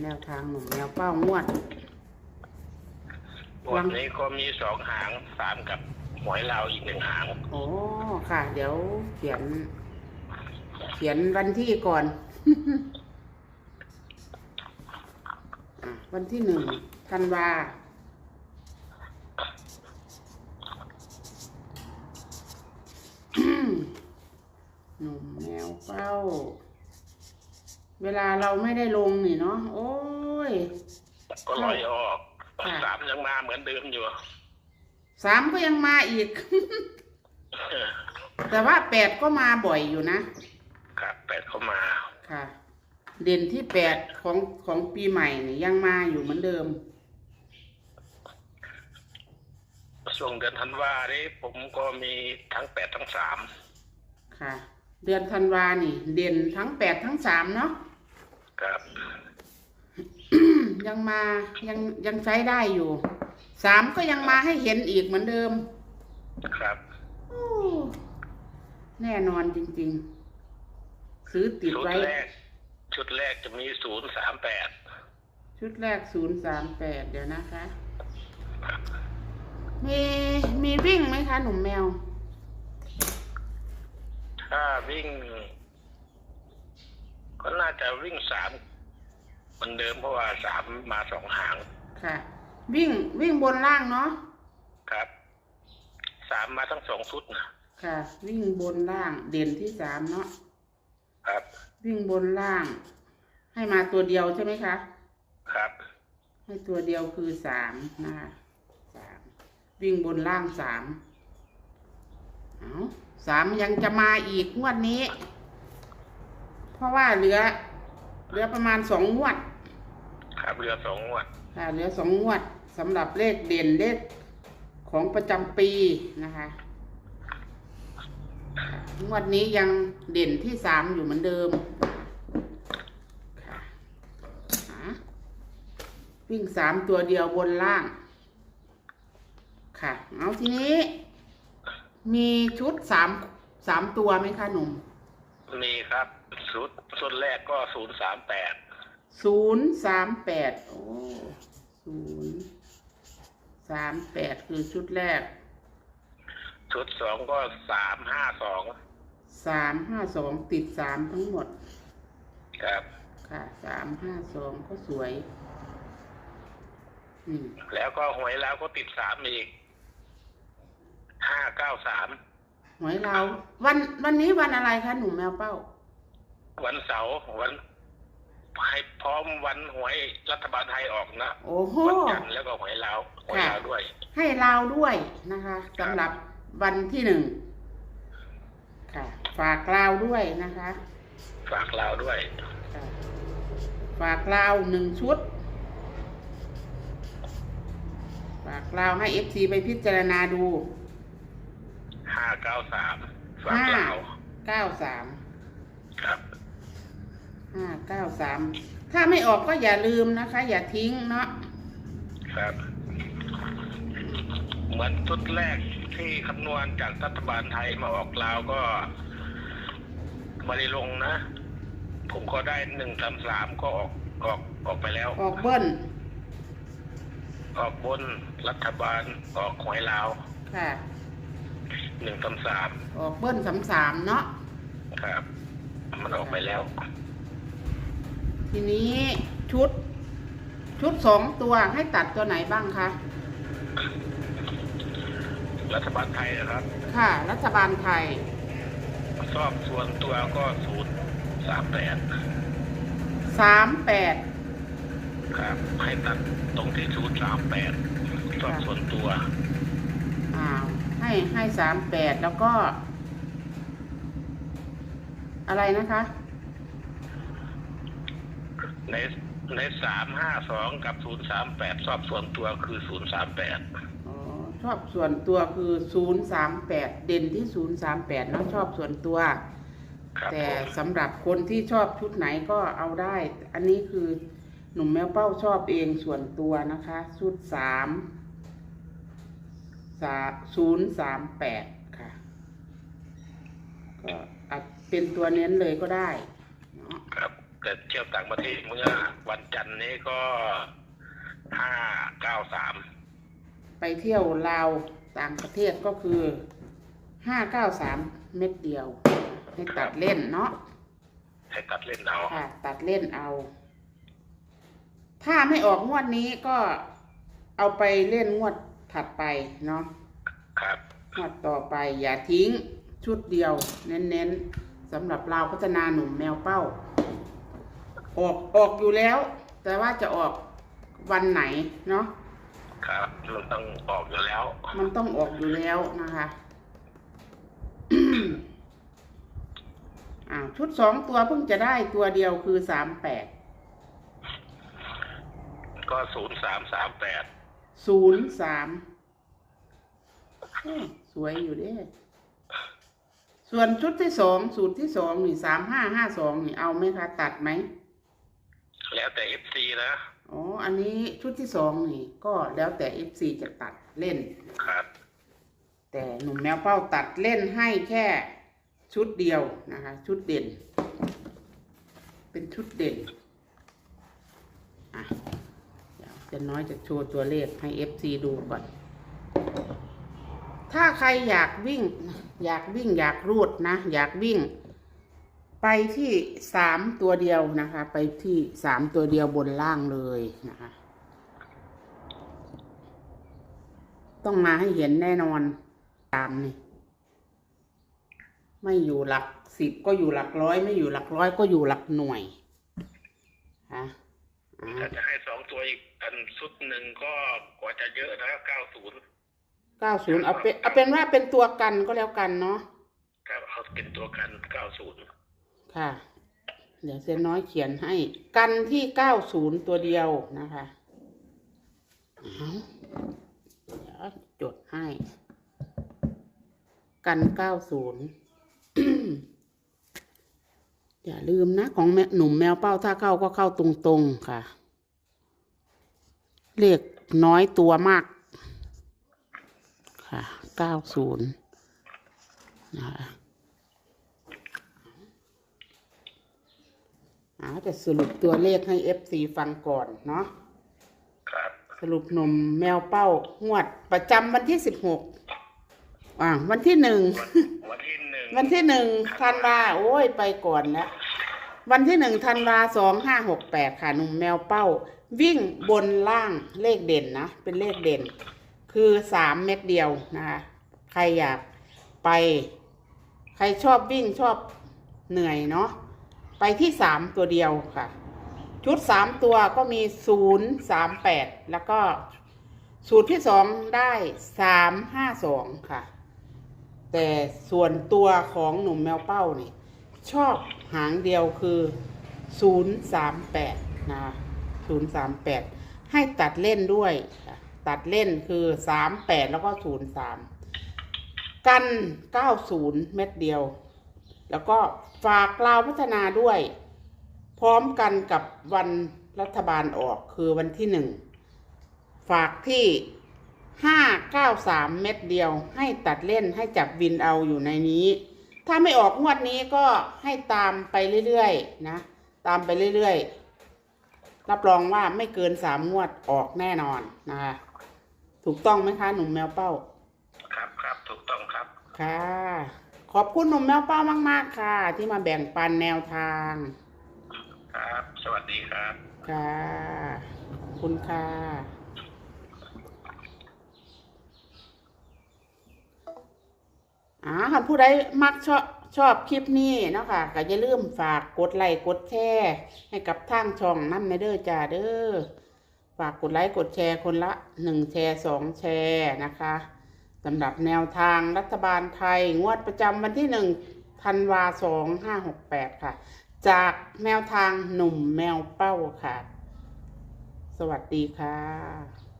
แนวทางหนุ่มแนวเป้างวดวันนี้ก็มีสองหางสามกับหวยลาวอีกหนึ่งหาง โอ้ค่ะ เดี๋ยวเขียน เขียนวันที่ก่อน อะวันที่หนึ่งธันวา หนุ่มแนวเป้า เวลาเราไม่ได้ลงนี่เนาะโอ้ย ก็ลอยออกค่ะ สามยังมาเหมือนเดิมอยู่สามก็ยังมาอีกแต่ว่าแปดก็มาบ่อยอยู่นะ ครับแปดเข้ามา ค่ะ เด่นที่แปดของของปีใหม่นี่ยังมาอยู่เหมือนเดิม ช่วงเดือนธันวานี้ผมก็มีทั้งแปดทั้งสามค่ะ เดือนธันวานี่ เด่นทั้งแปดทั้งสามเนาะ ครับยังมายังยังใช้ได้อยู่สามก็ยังมาให้เห็นอีกเหมือนเดิม ครับโอ้แน่นอนจริง ๆ ซื้อติดชุดไว้ แรก ชุดแรกจะมีศูนย์สามแปดชุดแรกศูนย์สามแปดเดี๋ยวนะคะ มีมีวิ่งไหมคะ หนุ่มแมว ถ้าวิ่ง ก็น่าจะวิ่งสามเหมือนเดิมเพราะว่าสามมาสองหาง ค่ะ วิ่งวิ่งบนล่างเนาะ ครับ สามมาทั้งสองชุดนะค่ะ วิ่งบนล่าง เด่นที่สามเนาะ ครับ วิ่งบนล่าง ให้มาตัวเดียวใช่ไหมคะ ครับ ให้ตัวเดียวคือสามนะคะสามวิ่งบนล่างสาม เอาสามยังจะมาอีกงวดนี้เพ ราะว่าเหลือ เหลือประมาณสองงวด ครับเรือสองงวด ค่ะเหลือสองงวดสำหรับเลขเด่นเลขของประจำปีนะคะค่ะงวดนี้ยังเด่นที่สามอยู่เหมือนเดิมค่ะหาวิ่งสามตัวเดียวบนล่าง ค่ะ เอาทีนี้ มีชุดสามสามตัวไหมคะหนุ่ม มีครับ ชุดชุดแรกก็ศูนย์สามแปดศูนย์สามแปดโอ้ศูนย์สามแปดคือชุดแรก ชุดสองก็สามห้าสองสามห้าสองติดสามทั้งหมด ครับ ค่ะสามห้าสองก็สวยอืมแล้วก็หวยแล้วก็ติดสามอีกห้าเก้าสามหวยเรา วันวันนี้วันอะไรคะหนุ่มแมวเป้า วันเสาร์วันให้พร้อมวันหวยรัฐบาลไทยออกนะโอ้โหวันจันทร์แล้วก็หวยลาวหวยลาวด้วย ให้เราด้วยนะคะสำหรับวันที่หนึ่งค่ะ ฝากเราด้วยนะคะ ฝากลาวด้วยค่ะฝากเราหนึ่งชุด ฝากเราให้เอฟซีไปพิจารณาดูห้าเก้าสามฝากห้าลาวเก้าสามครับ ห้าเก้าสามถ้าไม่ออกก็อย่าลืมนะคะ อย่าทิ้งเนาะครับ เหมือนชุดแรกที่คำนวณจากรัฐบาลไทยมาออกลาวก็ไม่ได้ลงนะ ผมก็ได้หนึ่งสามสามก็ออกออกออกไปแล้ว ออกเบิ้ลออกบนรัฐบาลออกหวยลาวค่ะหนึ่งสามสามออกเบิ้ลสามสามเนาะครับ มันออกไปแล้ว ทีนี้ชุด ชุดสองตัวให้ตัดตัวไหนบ้างคะ รัฐบาลไทยนะครับ ค่ะ รัฐบาลไทย ชอบส่วนตัวก็ศูนย์สามแปดสามแปดครับให้ตัดตรงที่ศูนย์สามแปดชอบส่วนตัว อ้าว ให้ให้สามแปดแล้วก็ อะไรนะคะ ในในสามห้าสองกับศูนย์สามแปดชอบส่วนตัวคือศูนย์สามแปดอ๋อชอบส่วนตัวคือศูนย์สามแปดเด่นที่ศูนย์สามแปดเนาะชอบส่วนตัว ครับแต่ผมสำหรับคนที่ชอบชุดไหนก็เอาได้ อันนี้คือหนุ่มแมวเป้าชอบเองส่วนตัวนะคะชุดสามสาศูนย์สามแปดค่ะ ก็อาจเป็นตัวเน้นเลยก็ได้ เนาะครับแต่เที่ยวต่างประเทศเมื่อวันจันทร์นี้ก็ห้าเก้าสามไปเที่ยวลาวต่างประเทศก็คือห้าเก้าสามเม็ดเดียว ให้ตัดเล่นเนาะให้ตัดเล่นเอาค่ะตัดเล่นเอา ถ้าไม่ออกงวดนี้ก็เอาไปเล่นงวดถัดไปเนาะครับงวดต่อไปอย่าทิ้งชุดเดียว เน้นๆสำหรับเราวพัฒนาหนุ่มแมวเป้า ออกออกอยู่แล้ว แต่ว่าจะออกวันไหนเนาะครับมันต้องออกอยู่แล้ว มันต้องออกอยู่แล้วนะคะอ่าชุดสองตัวเพิ่งจะได้ตัวเดียวคือสามแปดก็ศูนย์สามสามแปดศูนย์สามสวยอยู่เด้ส่วนชุดที่สองสูตรที่สองนี่สามห้าห้าสองนี่เอาไหมคะ ตัดไหม แล้วแต่เอฟซีนะ อ๋อ อันนี้ชุดที่สองนี่ ก็แล้วแต่ FC จะตัดเล่น ครับ แต่หนุ่มแมวเป้าตัดเล่นให้แค่ชุดเดียวนะคะ ชุดเด่น เป็นชุดเด่นอะเดี๋ยวเจะน้อยจะโชว์ตัวเลขให้ FC ดูก่อน ถ้าใครอยากวิ่ง อยากวิ่งอยากรูดนะ อยากวิ่ง ไปที่สามตัวเดียวนะคะ ไปที่สามตัวเดียวบนล่างเลยนะคะ ต้องมาให้เห็นแน่นอนตามนี่ไม่อยู่หลักสิบก็อยู่หลักร้อย ไม่อยู่หลักร้อยก็อยู่หลักหน่วยฮะอ่าถ้าจะให้สองตัวอีกอันชุดหนึ่งก็กว่าจะเยอะนะเก้าศูนย์เก้าศูนย์เอาเป็นเอาเป็นว่าเป็นตัวกันก็แล้วกันเนาะครับเอาเป็นตัวกันเก้าศูนย์ ค่ะ เดี๋ยวเซนน้อยเขียนให้ กันที่เก้าศูนย์ตัวเดียวนะคะเดี๋ยวจดให้ กันเก้าศูนย์อย่าลืมนะของแมหนุ่มแมวเป้าถ้าเข้าก็เข้าตรงๆค่ะ เลขน้อยตัวมาก ค่ะเก้าศูนย์นะคะ อาจะสรุปตัวเลขให้ FC ฟังก่อนเนาะครับสรุปหนมแมวเป้างวด ประจำวันที่สิบหกอ่าวันที่หนึ่ง วันที่หนึ่งวันที่หนึ่งธันวาโอ้ยไปก่อนแล้ววันที่หนึ่งธันวาสองห้าหกแปดค่ะหนุ่มแมวเป้า วิ่งบนล่างเลขเด่นนะ เป็นเลขเด่น คือสามเม็ดเดียวนะคะใครอยากไป ใครชอบวิ่งชอบเหนื่อยเนาะ ไปที่สามตัวเดียวค่ะ ชุดสามตัวก็มีศูนย์สามแปดแล้วก็สูตรที่สองได้สามห้าสองค่ะ แต่ส่วนตัวของหนุ่มแมวเป้านี่ ชอบหางเดียวคือ038นะ038ให้ตัดเล่นด้วย ตัดเล่นคือ38แปดแล้วก็03กัน90เม็ดเดียว แล้วก็ฝากลาวพัฒนาด้วย พร้อมกันกับวันรัฐบาลออกคือวันที่หนึ่ง ฝากที่ห้าเก้าสามเม็ดเดียว ให้ตัดเล่นให้จับวินเอาอยู่ในนี้ ถ้าไม่ออกงวดนี้ก็ให้ตามไปเรื่อยๆนะ ตามไปเรื่อยๆ รับรองว่าไม่เกินสามงวดออกแน่นอนนะคะถูกต้องไหมคะ หนุ่มแมวเป้า ครับครับถูกต้องครับ ค่ะ ขอบคุณหนุ่มแมวเป้ามาก ๆ ค่ะ ที่มาแบ่งปันแนวทาง ครับ สวัสดีครับ ค่ะขอบคุณค่ะ อ่าคันผู้ใดมักชอบชอบคลิปนี้เนาะค่ะก็อย่าลืมฝากกดไลค์กดแชร์ให้กับทางช่องน้ำในเด้อจ้าเด้อฝากกดไลค์กดแชร์คนละหนึ่งแชร์สองแชร์นะคะ สำหรับแนวทางรัฐบาลไทย งวดประจำวันที่หนึ่งธันวาสองห้าหกแปดค่ะ จากแนวทางหนุ่มแมวเป้าค่ะ สวัสดีค่ะ